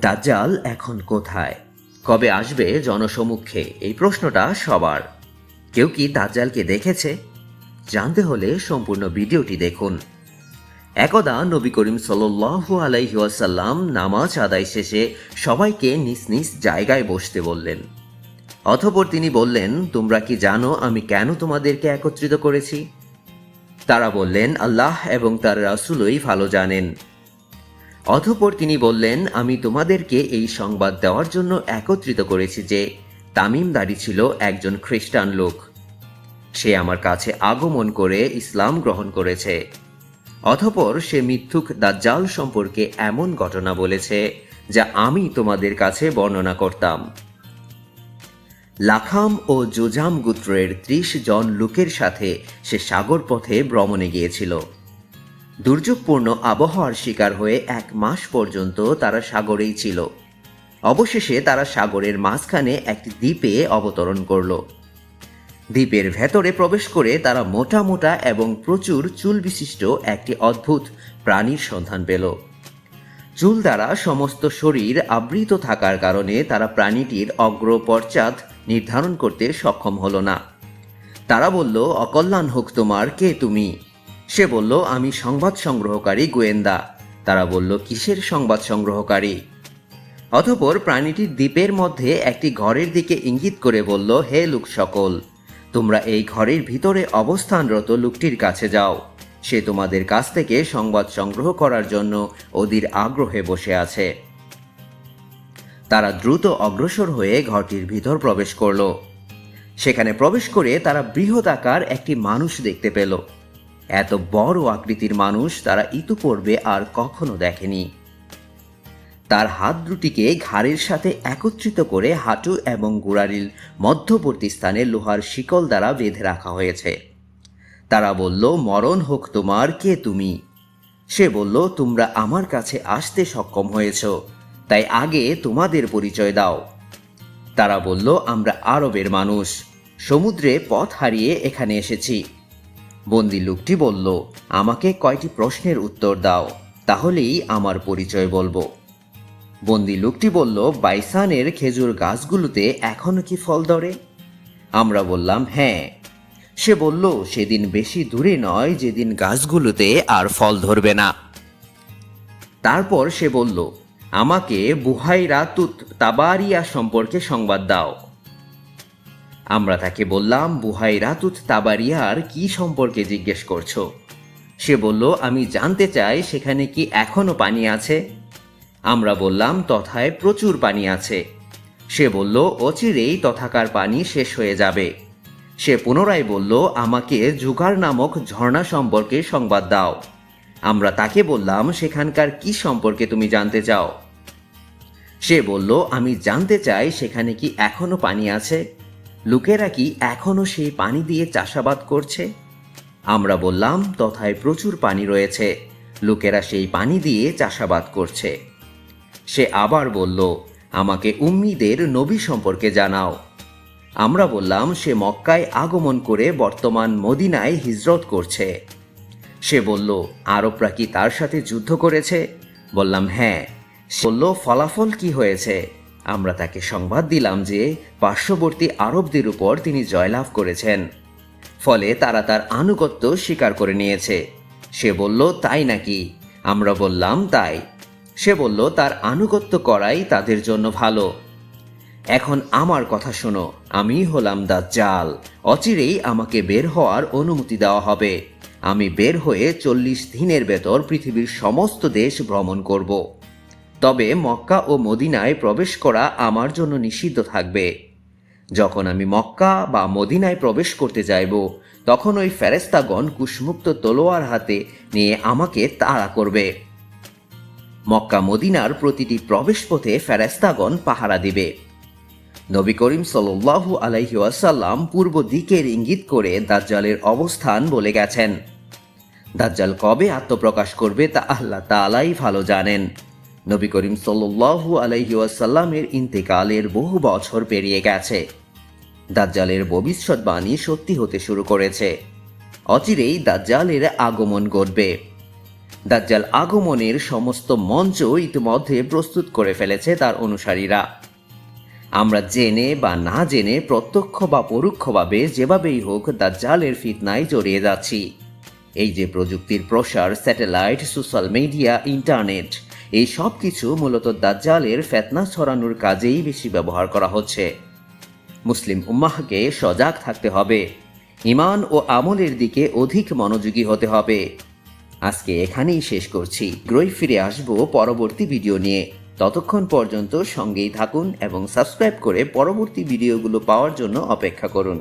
দাজ্জাল এখন কোথায়? কবে আসবে জনসমুখে এই প্রশ্নটা সবার। কেউ কি দাজ্জালকে দেখেছে? জানতে হলে সম্পূর্ণ ভিডিওটি দেখুন। একদা নবী করিম সাল্লু আলাইহি ওয়াসাল্লাম নামাজ আদায় শেষে সবাইকে নিজ নিজ জায়গায় বসতে বললেন। অতঃপর তিনি বললেন, তোমরা কি জানো আমি কেন তোমাদেরকে একত্রিত করেছি? তারা বললেন, আল্লাহ এবং তার রাসূলই ভালো জানেন। অতঃপর তিনি বললেন, আমি তোমাদেরকে এই সংবাদ দেওয়ার জন্য একত্রিত করেছি যে তামিমদারি ছিল একজন খ্রিস্টান লোক। সে আমার কাছে আগমন করে ইসলাম গ্রহণ করেছে। অতঃপর সে মিথ্যুক দাজ্জাল সম্পর্কে এমন ঘটনা বলেছে যা আমি তোমাদের কাছে বর্ণনা করতাম। লাখাম ও জোজাম গোত্রের ত্রিশ জন লোকের সাথে সে সাগর পথে ভ্রমণে গিয়েছিল। দুর্যোগপূর্ণ আবহাওয়ার শিকার হয়ে এক মাস পর্যন্ত তারা সাগরেই ছিল। অবশেষে তারা সাগরের মাঝখানে একটি দ্বীপে অবতরণ করল। দ্বীপের ভেতরে প্রবেশ করে তারা মোটা মোটা এবং প্রচুর চুল বিশিষ্ট একটি অদ্ভুত প্রাণীর সন্ধান পেল। চুল দ্বারা সমস্ত শরীর আবৃত থাকার কারণে তারা প্রাণীটির অগ্র পশ্চাৎ নির্ধারণ করতে সক্ষম হলো না। তারা বলল অকল্যাণ হোক তোমার, কে তুমি? সে বলল, আমি সংবাদ সংগ্রহকারী গোয়েন্দা। তারা বলল, কিসের সংবাদ সংগ্রহকারী? অতঃপর প্রাণীটির দ্বীপের মধ্যে একটি ঘরের দিকে ইঙ্গিত করে বলল, হে লোক সকল, তোমরা এই ঘরের ভিতরে অবস্থানরত লোকটির কাছে যাও। সে তোমাদের কাছ থেকে সংবাদ সংগ্রহ করার জন্য অধীর আগ্রহে বসে আছে। তারা দ্রুত অগ্রসর হয়ে ঘরটির ভিতর প্রবেশ করল। সেখানে প্রবেশ করে তারা বৃহদাকার একটি মানুষ দেখতে পেল। এত বড় আকৃতির মানুষ তারা ইতুপূর্বে আর কখনো দেখেনি। তার হাত দুটিকে ঘাড়ের সাথে একত্রিত করে হাঁটু এবং গোড়ালির মধ্যবর্তী স্থানে লোহার শিকল দ্বারা বেঁধে রাখা হয়েছে। তারা বলল, মরণ হোক তোমার, কে তুমি? সে বলল, তোমরা আমার কাছে আসতে সক্ষম হয়েছ, তাই আগে তোমাদের পরিচয় দাও। তারা বলল, আমরা আরবের মানুষ, সমুদ্রে পথ হারিয়ে এখানে এসেছি। বন্দি লোকটি বলল, আমাকে কয়টি প্রশ্নের উত্তর দাও, তাহলেই আমার পরিচয় বলব। বন্দি লোকটি বলল, বাইসানের খেজুর গাছগুলোতে এখনও কি ফল ধরে? আমরা বললাম হ্যাঁ। সে বলল, সেদিন বেশি দূরে নয় যেদিন গাছগুলোতে আর ফল ধরবে না। তারপর সে বলল, আমাকে বুহাইরা তুত তাবারিয়া সম্পর্কে সংবাদ দাও। আমরা তাকে বললাম বুহাইরা তুত তাবারিয়ার কি সম্পর্কে জিজ্ঞেস করছ? সে বলল, আমি জানতে চাই সেখানে কি এখনও পানি আছে? আমরা বললাম, তথায় প্রচুর পানি আছে। সে বলল, অচিরেই তথাকার পানি শেষ হয়ে যাবে। সে পুনরায় বলল, আমাকে জুগার নামক ঝর্ণা সম্পর্কে সংবাদ দাও। আমরা তাকে বললাম, সেখানকার কি সম্পর্কে তুমি জানতে চাও? সে বলল, আমি জানতে চাই সেখানে কি এখনও পানি আছে। লোকেরা কি এখনও সেই পানি দিয়ে চাষাবাদ করছে? আমরা বললাম, তথায় প্রচুর পানি রয়েছে। লোকেরা সেই পানি দিয়ে চাষাবাদ করছে। সে আবার বলল, আমাকে উম্মিদের নবী সম্পর্কে জানাও। আমরা বললাম, সে মক্কায় আগমন করে বর্তমান মদিনায় হিজরত করছে। সে বলল, আরবরা কি তার সাথে যুদ্ধ করেছে? বললাম হ্যাঁ। বলল, ফলাফল কি হয়েছে? আমরা তাকে সংবাদ দিলাম যে পার্শ্ববর্তী আরবদের উপর তিনি জয়লাভ করেছেন। ফলে তারা তার আনুগত্য স্বীকার করে নিয়েছে। সে বলল, তাই নাকি? আমরা বললাম, তাই। সে বলল, তার আনুগত্য করাই তাদের জন্য ভালো। এখন আমার কথা শোনো, আমি হলাম দাজ্জাল। অচিরেই আমাকে বের হওয়ার অনুমতি দেওয়া হবে। আমি বের হয়ে চল্লিশ দিনের ভেতর পৃথিবীর সমস্ত দেশ ভ্রমণ করব। তবে মক্কা ও মদিনায় প্রবেশ করা আমার জন্য নিষিদ্ধ থাকবে। যখন আমি মক্কা বা মদিনায় প্রবেশ করতে যাইব, তখন ওই ফেরেস্তাগণ কুশমুক্ত তলোয়ার হাতে নিয়ে আমাকে তাড়া করবে। মক্কা মদিনার প্রতিটি প্রবেশপথে ফেরেস্তাগণ পাহারা দিবে। নবী করিম সাল্লাল্লাহু আলাইহি ওয়াসাল্লাম পূর্ব দিকের ইঙ্গিত করে দাজ্জালের অবস্থান বলে গেছেন। দাজ্জাল কবে আত্মপ্রকাশ করবে তা আল্লাহ তাআলাই ভালো জানেন। নবী করিম সাল্লাল্লাহু আলাইহি ওয়াসাল্লামের ইন্তেকালের বহু বছর পেরিয়ে গেছে। দাজ্জালের ভবিষ্যৎবাণী সত্যি হতে শুরু করেছে। অচিরেই দাজ্জালের আগমন ঘটবে। দাজ্জাল আগমনের সমস্ত মঞ্চ ইতিমধ্যে প্রস্তুত করে ফেলেছে তার অনুসারীরা। আমরা জেনে বা না জেনে প্রত্যক্ষ বা পরোক্ষভাবে যেভাবেই হোক দাজ্জালের ফিতনায় জড়িয়ে যাচ্ছি। এই যে প্রযুক্তির প্রসার, স্যাটেলাইট, সোশ্যাল মিডিয়া, ইন্টারনেট এই সব কিছু মূলত দাজ্জালের ফেতনা ছড়ানোর কাজেই বেশি ব্যবহার করা হচ্ছে। মুসলিম উম্মাহকে সজাগ থাকতে হবে। ইমান ও আমলের দিকে অধিক মনোযোগী হতে হবে। আজকে এখানেই শেষ করছি। গ্রই ফিরে আসব পরবর্তী ভিডিও নিয়ে। ততক্ষণ পর্যন্ত সঙ্গেই থাকুন এবং সাবস্ক্রাইব করে পরবর্তী ভিডিওগুলো পাওয়ার জন্য অপেক্ষা করুন।